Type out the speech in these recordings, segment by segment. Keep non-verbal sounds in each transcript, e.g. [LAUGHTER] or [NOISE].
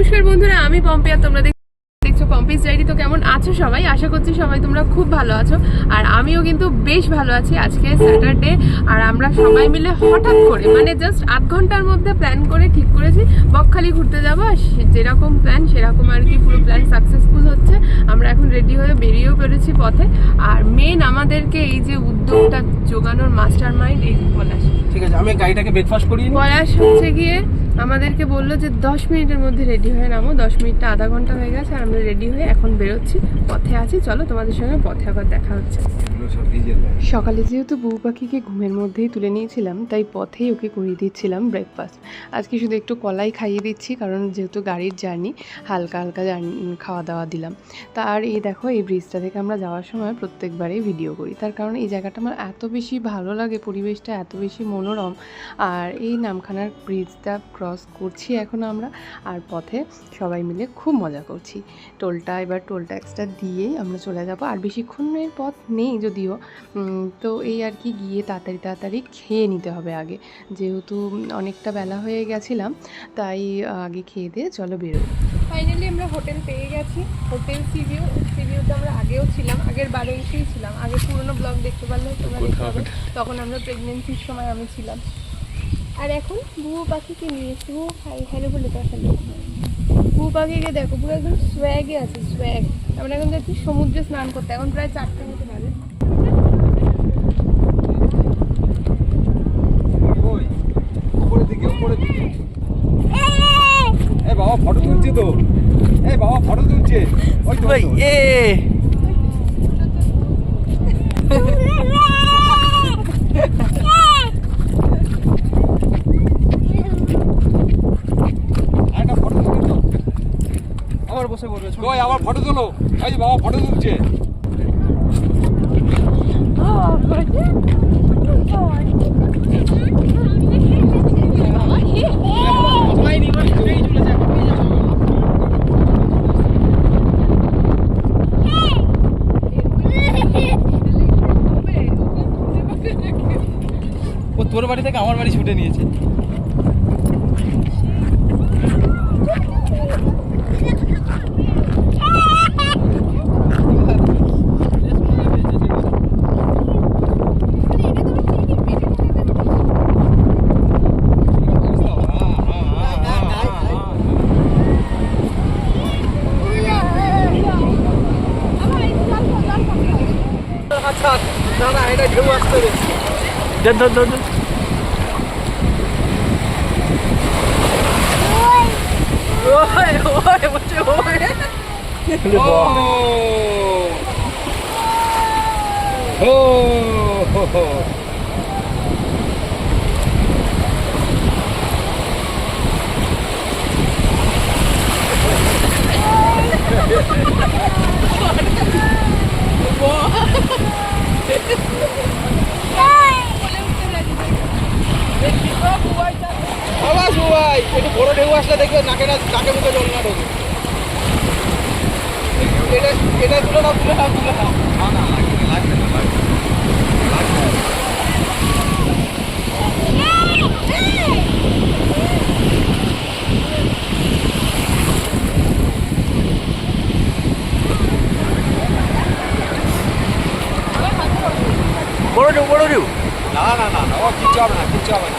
নমস্কার বন্ধুরা আমি পম্পিয়া তোমরা দেখ- দেখছ পম্পিস ডায়েরি। তো কেমন আছো সবাই? আশা করছি সবাই তোমরা খুব ভালো আছো। আর আমিও কিন্তু বেশ ভালো আছি আজকে স্যাটারডে। আর আমরা সবাই মিলে হঠাৎ করে মানে জাস্ট আধ ঘণ্টার মধ্যে প্ল্যান করে ঠিক করেছি বকখালি ঘুরতে যাব। আর যেরকম প্ল্যান সেরকম আর কি পুরো প্ল্যান সাকসেসফুল হচ্ছে। আমরা এখন রেডি হয়ে বেরিয়েও পেরেছি পথে। আর মেন আমাদেরকে এই যে উদ্যোগটা যোগানোর মাস্টার মাইন্ড এই পলাশ ঠিক আছে আমি গাড়িটাকে ব্রেকফাস্ট নিই। পলাশ হচ্ছে গিয়ে আমাদেরকে বলল যে দশ মিনিটের মধ্যে রেডি হয়ে নামো। দশ মিনিটটা আধা ঘণ্টা হয়ে গেছে আর আমরা রেডি হয়ে এখন বেরোচ্ছি। পথে আছি। চলো তোমাদের সঙ্গে পথে আবার দেখা হচ্ছে। সকালে যেহেতু বউ পাখিকে ঘুমের মধ্যেই তুলে নিয়েছিলাম তাই পথেই ওকে করিয়ে দিচ্ছিলাম ব্রেকফাস্ট আজকে শুধু একটু কলাই খাইয়ে দিচ্ছি কারণ যেহেতু গাড়ির জার্নি হালকা হালকা জার্নি খাওয়া দাওয়া দিলাম। তা আর এই দেখো এই ব্রিজটা থেকে আমরা যাওয়ার সময় প্রত্যেকবারেই ভিডিও করি। তার কারণ এই জায়গাটা আমার এত বেশি ভালো লাগে পরিবেশটা এত বেশি মনোরম। আর এই নামখানার ব্রিজটা ক্রস করছি এখন আমরা আর পথে সবাই মিলে খুব মজা করছি। টোলটা এবার টোল ট্যাক্সটা দিয়েই আমরা চলে যাব। আর বেশিক্ষণের পথ নেই যদিও তো এই আর কি গিয়ে তাড়াতাড়ি তাড়াতাড়ি খেয়ে নিতে হবে আগে। যেহেতু অনেকটা বেলা হয়ে গেছিলাম তাই আগে খেয়ে দিয়ে চলো বেরোই। ফাইনালি আমরা হোটেল পেয়ে গেছি। হোটেল সিভিউ সিভিউতে আমরা আগেও ছিলাম আগের বারে এসেই ছিলাম। আগে পুরোনো ব্লগ দেখতে পারলে তোমরা দেখতে পাবে তখন আমরা প্রেগনেন্সির সময় আমি ছিলাম। আর এখন বুবু পাখিকে নিয়ে এসেছি। বুবু হাই হ্যালো বলে তো হ্যালো বুবু পাখিকে দেখো পুরো একদম সোয়াগে আছে সোয়াগ আমরা এখন যাচ্ছি সমুদ্রে স্নান করতে এখন প্রায় চারটে মতো বাজে ওই, উপরের দিকে, উপরের দিকে। এ বাবা ফটো তুলছে তো। এ বাবা ফটো তুলছে। ওই তো, ওই তো। আরেকটা [LAUGHS] ফটো তুলছে তো আবার বসে পড়বে ওই আবার ফটো তোলো। এই বাবা ফটো তুলছে। ও তোর বাড়ি থেকে আমার বাড়ি ছুটে নিয়েছে আচ্ছা না না এটা ঢেউ আসতে রে ধর ধর ধর ধর। ওই ওই বলছে ওই ও হো হো আবার একটু আসলে দেখবে নাকে না নাকে মুখে জল না ঢোকে। এটা এটা তুলে নাও তুলে তুলে না না না লাগবে না লাগবে না, লাগবে না। বড় ঢেউ বড় ঢেউ। না না না না ও কিচ্ছু হবে না কিচ্ছু হবে না।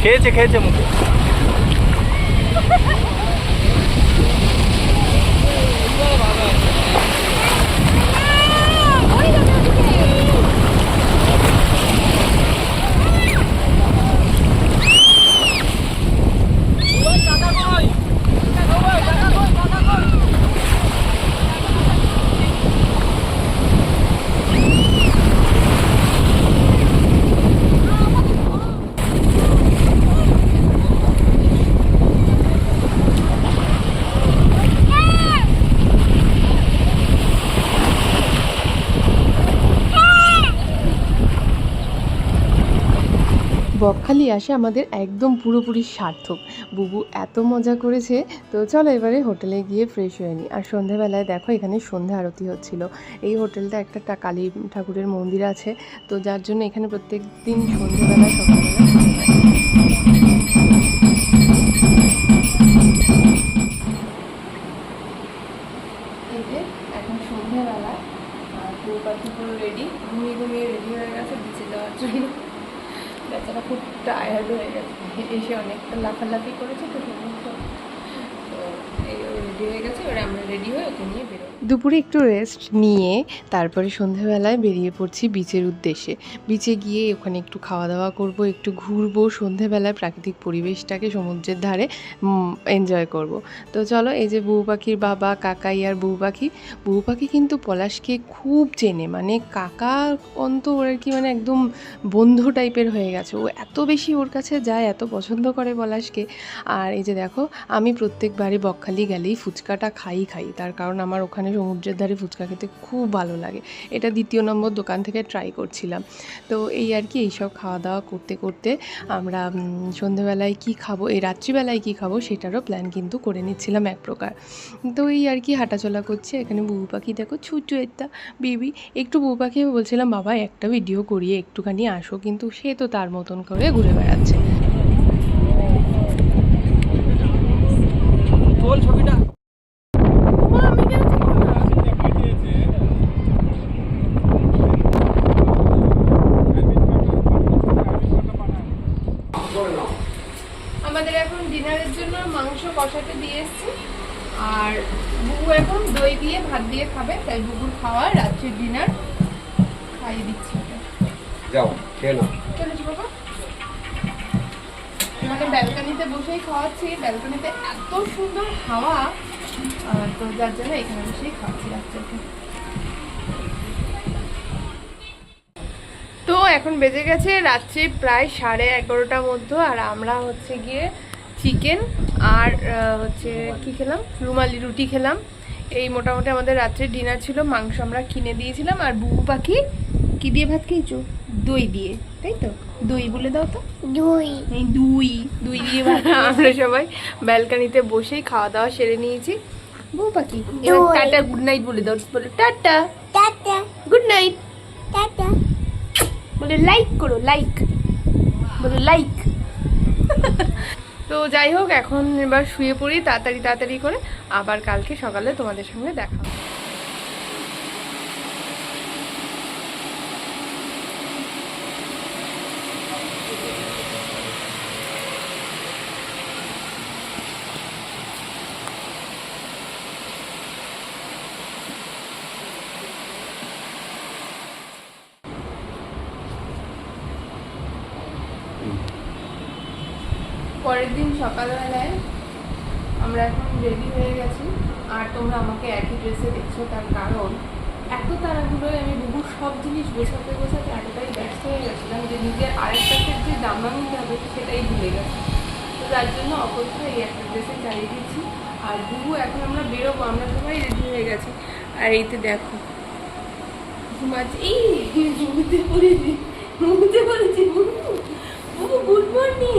খেয়েছে খেয়েছে মুখে বকখালি আসে আমাদের একদম পুরোপুরি সার্থক। বুবু এত মজা করেছে, তো চলো এবারে হোটেলে গিয়ে ফ্রেশ হয়ে নিই আর সন্ধেবেলায় দেখো এখানে সন্ধ্যা আরতি হচ্ছিল। এই হোটেলটা একটা কালী ঠাকুরের মন্দির আছে, তো যার জন্য এখানে প্রত্যেক দিন সন্ধেবেলা সকালবেলা পুরো পাখি পুরো রেডি ঘুমিয়ে ঘুমিয়ে রেডি হয়ে গেছে, বিচে যাওয়ার জন্য। বেচারা খুব টায়ার্ড হয়ে গেছে। এসে অনেকটা লাফালাফি করেছে তো সমস্ত দুপুরে একটু রেস্ট নিয়ে তারপরে সন্ধেবেলায় বেরিয়ে পড়ছি বিচের উদ্দেশ্যে। বিচে গিয়ে ওখানে একটু খাওয়া দাওয়া করব, একটু ঘুরবো, সন্ধেবেলায় প্রাকৃতিক পরিবেশটাকে সমুদ্রের ধারে এনজয় করব। তো চলো, এই যে বউ পাখির বাবা, কাকাই আর বউ পাখি বউ পাখি কিন্তু পলাশকে খুব চেনে মানে কাকা অন্ত ওর কি মানে একদম বন্ধু টাইপের হয়ে গেছে। ও এত বেশি ওর কাছে যায়, এত পছন্দ করে পলাশকে। আর এই যে দেখো, আমি প্রত্যেকবারই বকখালি গেলেই ফুচকাটা খাই খাই। তার কারণ আমার ওখানে সমুদ্রের ধারে ফুচকা খেতে খুব ভালো লাগে। এটা দ্বিতীয় নম্বর দোকান থেকে ট্রাই করছিলাম। তো এই আর কি এইসব খাওয়া দাওয়া করতে করতে আমরা সন্ধেবেলায় কি খাব, এই রাত্রিবেলায় কি খাব সেটারও প্ল্যান কিন্তু করে নিচ্ছিলাম এক প্রকার। তো এই আর কি হাঁটাচলা করছে, এখানে বউ পাখি দেখো ছোট্ট একটা বেবি একটু বউ পাখি, বলছিলাম, বাবা, একটা ভিডিও করিয়ে একটুখানি আসো। কিন্তু সে তো তার মতন করে ঘুরে বেড়াচ্ছে তোল ছবিটা আমাদের এখন ডিনারের জন্য মাংস কষাতে দিয়ে এসছি। আর বুবু এখন দই দিয়ে ভাত দিয়ে খাবে তাই বুবুর খাওয়া রাত্রির ডিনার। খাইয়ে দিচ্ছি যাও খেয়ে নাও। চলেছি বাবা। মানে ব্যালকানিতে বসেই খাওয়াচ্ছি। ব্যালকানিতে এত সুন্দর হাওয়া তো যার জন্য এখানে বসেই খাওয়াচ্ছি রাত্রেকে এখন বেজে গেছে রাত্রি প্রায় সাড়ে এগারোটার মধ্যে আর আমরা হচ্ছে গিয়ে চিকেন আর হচ্ছে কি খেলাম? রুমালি রুটি খেলাম। এই মোটামুটি আমাদের রাত্রে ডিনার ছিল মাংস আমরা কিনে দিয়েছিলাম আর বুবু পাখি কি দিয়ে ভাত খেয়েছো? দই দিয়ে তাই তো? দই বলে দাও তো। দুই। দুই দুই দিয়ে ভাত [LAUGHS] আমরা সবাই ব্যালকানিতে বসেই খাওয়া দাওয়া সেরে নিয়েছি। বউ পাখি এবার দই। টাটা গুড নাইট বলে দাও বলে টাটা। টাটা। Good night tata. বলে লাইক করো লাইক বলে লাইক তো যাই হোক, এখন এবার শুয়ে পড়ি, তাড়াতাড়ি তাড়াতাড়ি করে আবার কালকে সকালে তোমাদের সঙ্গে দেখা হবে। পরের দিন সকালবেলায় আমরা এখন রেডি হয়ে গেছি। আর তোমরা আমাকে একই ড্রেসে দেখছ, তার কারণ এত তাড়াহুড়োয় আমি বুবুর সব জিনিস গোছাতে গোছাতে এতটাই ব্যস্ত হয়ে গেছিলাম যে নিজের আরেকটা সেট যে জামা নিতে হবে সেটাই ভুলে গেছি। তো তার জন্য অপেক্ষা এই একটা ড্রেসে চালিয়ে দিচ্ছি। আর বুবু, এখন আমরা বেরোবো, আমরা সবাই রেডি হয়ে গেছি। আর এইতে দেখো, ঘুমাচ্ছে। এই ঘুমোতে পড়েছি ঘুমতে পড়েছি বুবু বুবু গুড মর্নিং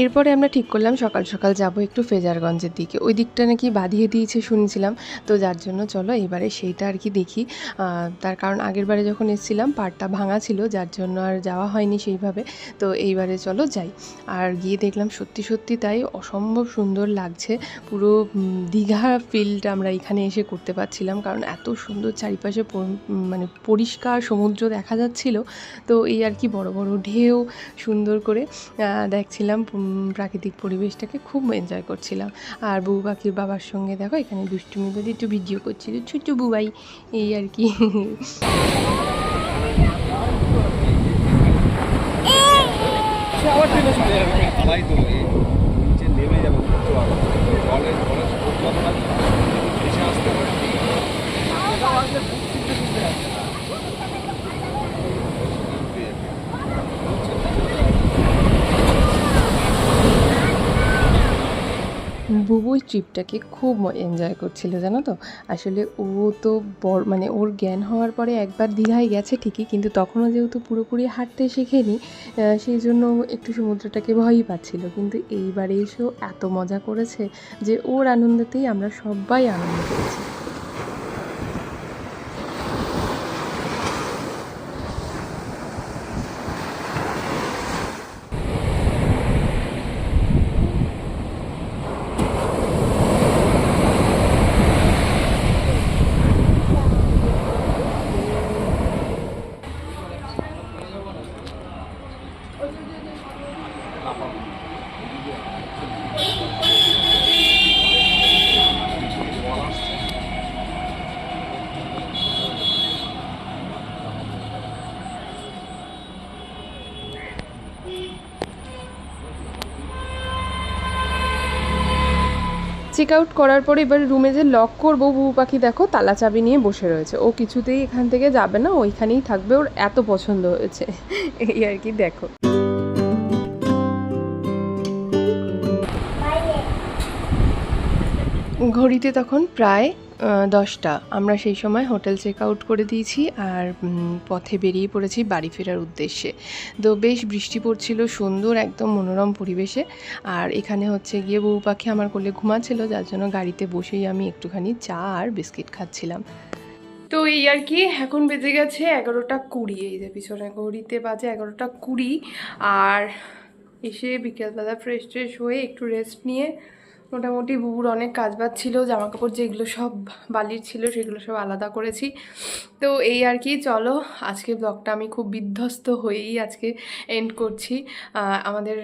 এরপরে আমরা ঠিক করলাম সকাল সকাল যাব একটু ফেজারগঞ্জের দিকে। ওই দিকটা নাকি বাঁধিয়ে দিয়েছে শুনছিলাম। তো যার জন্য চলো এবারে সেইটা আর কি দেখি। তার কারণ আগের বারে যখন এসেছিলাম পাড়টা ভাঙা ছিল, যার জন্য আর যাওয়া হয়নি সেইভাবে। তো এইবারে চলো যাই। আর গিয়ে দেখলাম সত্যি সত্যি তাই অসম্ভব সুন্দর লাগছে। পুরো দীঘা ফিল্ড আমরা এখানে এসে করতে পারছিলাম। কারণ এত সুন্দর চারিপাশে মানে পরিষ্কার সমুদ্র দেখা যাচ্ছিল। তো এই আর কি বড় বড় ঢেউ সুন্দর করে দেখছিলাম প্রাকৃতিক পরিবেশটাকে খুব এনজয় করছিলাম। আর বউ পাখির বাবার সঙ্গে দেখো, এখানে দুষ্টুমি করে একটু ভিডিও করছিল। ছোট্ট বুবাই, এই আর কি। নেমে ওই ট্রিপটাকে খুব এনজয় করছিল, জানো তো? আসলে ও তো বড় মানে ওর জ্ঞান হওয়ার পরে একবার দীঘায় গেছে ঠিকই, কিন্তু তখনও যেহেতু পুরোপুরি হাঁটতে শেখেনি সেই জন্য একটু সমুদ্রটাকে ভয়ই পাচ্ছিল। কিন্তু এইবারে এসেও এত মজা করেছে যে ওর আনন্দতেই আমরা সবাই আনন্দ পেয়েছি। চেক আউট করার পরে এবার রুমে যে লক করব, বুবু পাখি দেখো, তালা চাবি নিয়ে বসে রয়েছে। ও কিছুতেই এখান থেকে যাবে না ওইখানেই থাকবে, ওর এত পছন্দ হয়েছে। এই আর কি দেখো। ঘড়িতে তখন প্রায় দশটা। আমরা সেই সময় হোটেল চেক আউট করে দিয়েছি আর পথে বেরিয়ে পড়েছি বাড়ি ফেরার উদ্দেশ্যে। তো বেশ বৃষ্টি পড়ছিল, সুন্দর একদম মনোরম পরিবেশে। আর এখানে হচ্ছে গিয়ে বউ পাখি আমার কোলে ঘুমাচ্ছিল, যার জন্য গাড়িতে বসেই আমি একটুখানি চা আর বিস্কিট খাচ্ছিলাম। তো এই আর কি, এখন বেজে গেছে এগারোটা কুড়ি। এই যে পিছনে ঘড়িতে বাজে এগারোটা কুড়ি। আর এসে বিকেলবেলা ফ্রেশ ট্রেশ হয়ে একটু রেস্ট নিয়ে মোটামুটি বুবুর অনেক কাজ বাজ ছিল জামা কাপড় যেগুলো সব বালির ছিল সেগুলো সব আলাদা করেছি। তো এই আর কি, চলো আজকে ব্লগটা আমি খুব বিধ্বস্ত হয়েই আজকে এন্ড করছি। আমাদের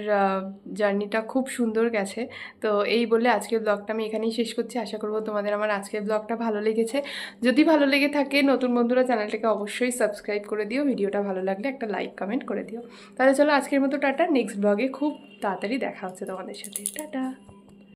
জার্নিটা খুব সুন্দর গেছে। তো এই বলে আজকের ব্লগটা আমি এখানেই শেষ করছি। আশা করব তোমাদের আমার আজকের ব্লগটা ভালো লেগেছে। যদি ভালো লেগে থাকে, নতুন বন্ধুরা চ্যানেলটাকে অবশ্যই সাবস্ক্রাইব করে দিও। ভিডিওটা ভালো লাগলে একটা লাইক কমেন্ট করে দিও। তাহলে চলো আজকের মতো টাটা। নেক্সট ব্লগে খুব তাড়াতাড়ি দেখা হচ্ছে তোমাদের সাথে। টাটা!